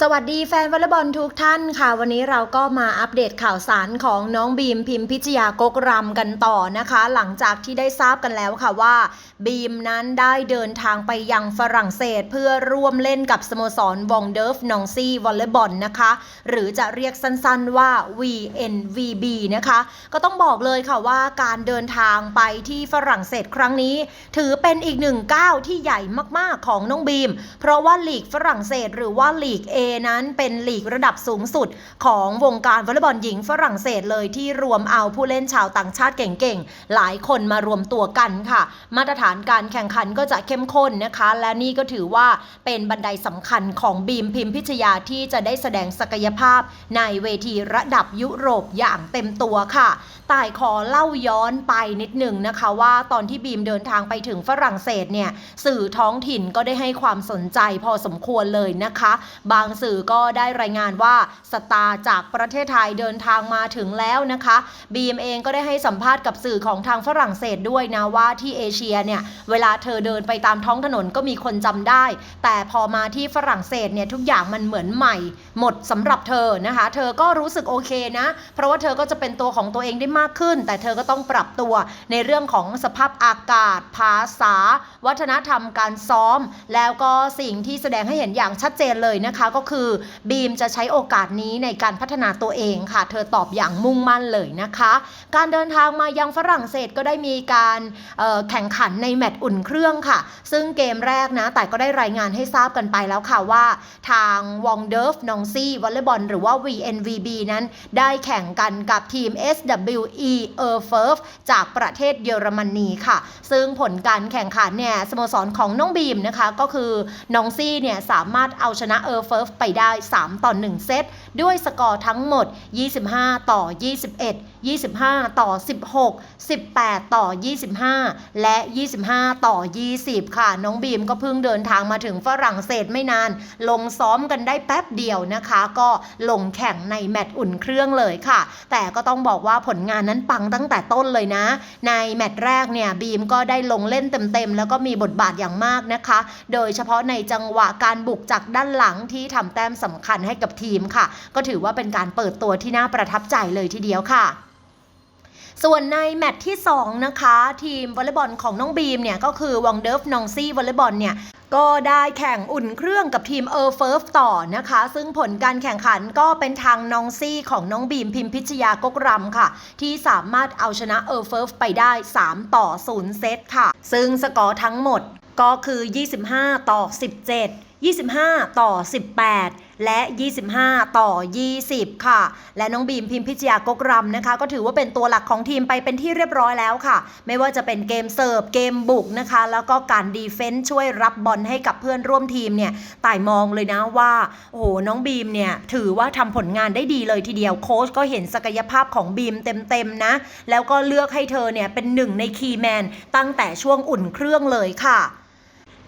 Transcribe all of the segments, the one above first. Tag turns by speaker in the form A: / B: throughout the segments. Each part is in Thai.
A: สวัสดีแฟนวอลเลย์บอลทุกท่านค่ะ วันนี้เราก็มาอัปเดตข่าวสารของน้องบีมพิมพิชยากกรำกันต่อนะคะ หลังจากที่ได้ทราบกันแล้วค่ะว่า บีมนั้นได้เดินทางไปยังฝรั่งเศส เพื่อร่วมเล่นกับสโมสรวองเดอร์ฟนองซีวอลเลย์บอลนะคะ หรือจะเรียกสั้นๆว่า VNVB นะคะ ก็ต้องบอกเลยค่ะว่าการเดินทางไปที่ฝรั่งเศสครั้งนี้ ถือเป็นอีกหนึ่งก้าวที่ใหญ่มากๆของน้องบีม เพราะว่าลีกฝรั่งเศสหรือว่าลีก A นั้นเป็นลีกระดับสูงสุดของวงการวอลเลย์บอลหญิงฝรั่งเศสเลยที่รวมเอาผู้เล่นชาวต่างชาติเก่งๆ หลายคนมารวมตัวกันค่ะ มาตรฐานการแข่งขันก็จะเข้มข้นนะคะ และนี่ก็ถือว่าเป็นบันไดสำคัญของบีมพิมพิชยาที่จะได้แสดงศักยภาพในเวทีระดับยุโรปอย่างเต็มตัวค่ะต่ายขอเล่าย้อนไปนิดหนึ่งนะคะว่าตอนที่บีมเดินทางไปถึงฝรั่งเศสเนี่ยสื่อท้องถิ่นก็ได้ให้ความสนใจพอสมควรเลยนะคะ บางสื่อก็ได้รายงานว่าสตาร์จากประเทศไทยเดินทางมาถึงแล้วนะคะบีมเองก็ได้ให้สัมภาษณ์กับสื่อของทางฝรั่งเศสด้วยนะว่าที่เอเชียเนี่ยเวลาเธอเดินไปตามท้องถนนก็มีคนจำได้ แต่พอมาที่ฝรั่งเศสเนี่ยทุกอย่างมันเหมือนใหม่ หมดสำหรับเธอนะคะ เธอก็รู้สึกโอเคนะ เพราะว่าเธอก็จะเป็นตัวของตัวเองได้มากขึ้น แต่เธอก็ต้องปรับตัวในเรื่องของสภาพอากาศ ภาษา วัฒนธรรมการซ้อม แล้วก็สิ่งที่แสดงให้เห็นอย่างชัดเจนเลยนะคะก็คือบีมจะใช้โอกาสนี้ในการพัฒนาตัวเองค่ะ เธอตอบอย่างมุ่งมั่นเลยนะคะ การเดินทางมายังฝรั่งเศสก็ได้มีการแข่งขันในแมตช์อุ่นเครื่องค่ะ ซึ่งเกมแรกนะแต่ก็ได้รายงานให้ทราบกันไปแล้วค่ะว่าทางวองเดอร์ฟนองซี่วอลเลย์บอลหรือว่า VNVB นั้นได้แข่งกันกับทีม SWE e r f e r f จากประเทศเยอรมนีค่ะ ซึ่งผลการแข่งขันเนี่ยสโมสรของน้องบีมนะคะ ก็คือน้องซี่เนี่ยสามารถเอาชนะ e r f e r f ไปได้ 3 ต่อ 1 เซต ด้วยสกอร์ทั้งหมด 25 ต่อ 21 25 ต่อ 16 18 ต่อ 25 และ 25 ต่อ 20 ค่ะ น้องบีมก็เพิ่งเดินทางมาถึงฝรั่งเศสไม่นาน ลงซ้อมกันได้แป๊บเดียวนะคะ ก็ลงแข่งในแมตช์อุ่นเครื่องเลยค่ะ แต่ก็ต้องบอกว่าผลงานนั้นปังตั้งแต่ต้นเลยนะ ในแมตช์แรกเนี่ยบีมก็ได้ลงเล่นเต็มๆ แล้วก็มีบทบาทอย่างมากนะคะ โดยเฉพาะในจังหวะการบุกจากด้านหลังที่ทำแต้มสำคัญให้กับทีมค่ะ ก็ถือว่าเป็นการเปิดตัวที่น่าประทับใจเลยทีเดียวค่ะส่วนในแมตช์ที่ 2 นะคะ ทีมวอลเลย์บอลของน้องบีมเนี่ย ก็คือวองเดิฟนองซี่วอลเลย์บอลเนี่ย ก็ได้แข่งอุ่นเครื่องกับทีมเออร์เฟิร์ฟต่อนะคะ ซึ่งผลการแข่งขันก็เป็นทางน้องซี่ของน้องบีมพิมพิชยากกรำค่ะ ที่สามารถเอาชนะเออร์เฟิร์ฟไปได้ 3 ต่อ 0 เซตค่ะ ซึ่งสกอร์ทั้งหมด ก็คือ 25 ต่อ 17 25 ต่อ 18 และ 25 ต่อ 20 ค่ะ และน้องบีมพิมพิชยากกรำนะคะ ก็ถือว่าเป็นตัวหลักของทีมไปเป็นที่เรียบร้อยแล้วค่ะ ไม่ว่าจะเป็นเกมเสิร์ฟเกมบุกนะคะ แล้วก็การดีเฟนซ์ช่วยรับบอลให้กับเพื่อนร่วมทีมเนี่ยต่ายมองเลยนะว่า โอ้โห น้องบีมเนี่ย ถือว่าทำผลงานได้ดีเลยทีเดียวโค้ชก็เห็นศักยภาพของบีมเต็มๆนะ แล้วก็เลือกให้เธอเนี่ยเป็นหนึ่งในคีย์แมนตั้งแต่ช่วงอุ่นเครื่องเลยค่ะ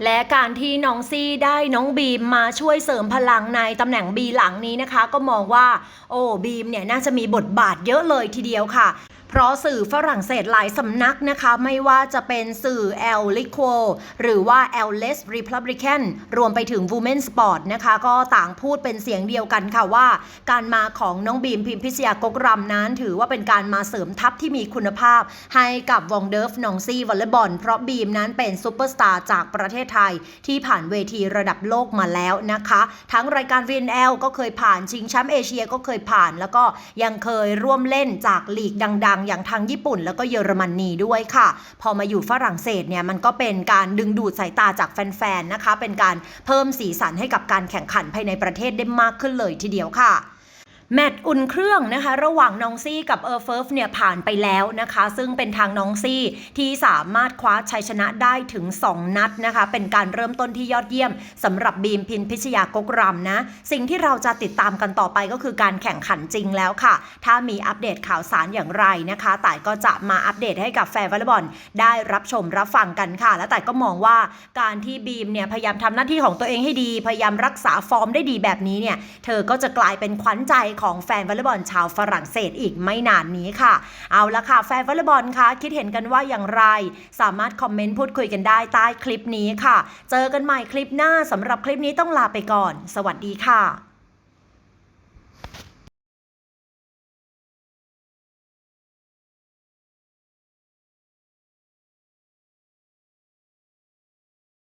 A: และการที่น้องซี่ได้น้องบีมมาช่วยเสริมพลังในตำแหน่งบีหลังนี้นะคะ ก็มองว่าโอ้บีมเนี่ยน่าจะมีบทบาทเยอะเลยทีเดียวค่ะ เพราะสื่อฝรั่งเศสหลายสำนักนะคะ ไม่ว่าจะเป็นสื่อ El l i q u o หรือว่า El Les Republican รวมไปถึง Women Sport นะคะ ก็ต่างพูดเป็นเสียงเดียวกันค่ะว่า การมาของน้องบีมพิมพิชยากกรำนั้น ถือว่าเป็นการมาเสริมทัพที่มีคุณภาพ ให้กับวองเดิฟนองซีวอลเลย์บอลเพราะบีมนั้นเป็นซูเปอร์สตาร์จากประเทศไทยที่ผ่านเวทีระดับโลกมาแล้วนะคะ ทั้งรายการ VNL ก็เคยผ่านชิงแชมป์เอเชียก็เคยผ่าน แล้วก็ยังเคยร่วมเล่นจากลีกดังงอย่างทางญี่ปุ่น แล้วก็เยอรมนีด้วยค่ะ พอมาอยู่ฝรั่งเศสเนี่ยมันก็เป็นการดึงดูดสายตาจากแฟนๆนะคะ เป็นการเพิ่มสีสันให้กับการแข่งขันภายในประเทศได้มากขึ้นเลยทีเดียวค่ะ แมตช์อุ่นเครื่องนะคะระหว่างน้องซี่กับเออร์เฟิร์ฟเนี่ยผ่านไปแล้วนะคะ ซึ่งเป็นทางน้องซี่ที่สามารถคว้าชัยชนะได้ถึง 2 นัดนะคะ เป็นการเริ่มต้นที่ยอดเยี่ยมสำหรับบีมพินพิชยากกรำนะ สิ่งที่เราจะติดตามกันต่อไปก็คือการแข่งขันจริงแล้วค่ะ ถ้ามีอัปเดตข่าวสารอย่างไรนะคะแต่ายก็จะมาอัปเดตให้กับแฟนวอลเลย์บอลได้รับชมรับฟังกันค่ะ และแต่ายก็มองว่าการที่บีมเนี่ยพยายามทำหน้าที่ของตัวเองให้ดี พยายามรักษาฟอร์มได้ดีแบบนี้เนี่ยเธอก็จะกลายเป็นขวัญใจของแฟนวอลเลย์บอลชาวฝรั่งเศสอีกไม่นานนี้ค่ะ เอาละค่ะ แฟนวอลเลย์บอลคะคิดเห็นกันว่าอย่างไร สามารถคอมเมนต์พูดคุยกันได้ใต้คลิปนี้ค่ะ เจอกันใหม่คลิปหน้าสำหรับคลิปนี้ต้องลาไปก่อน สวัสดีค่ะ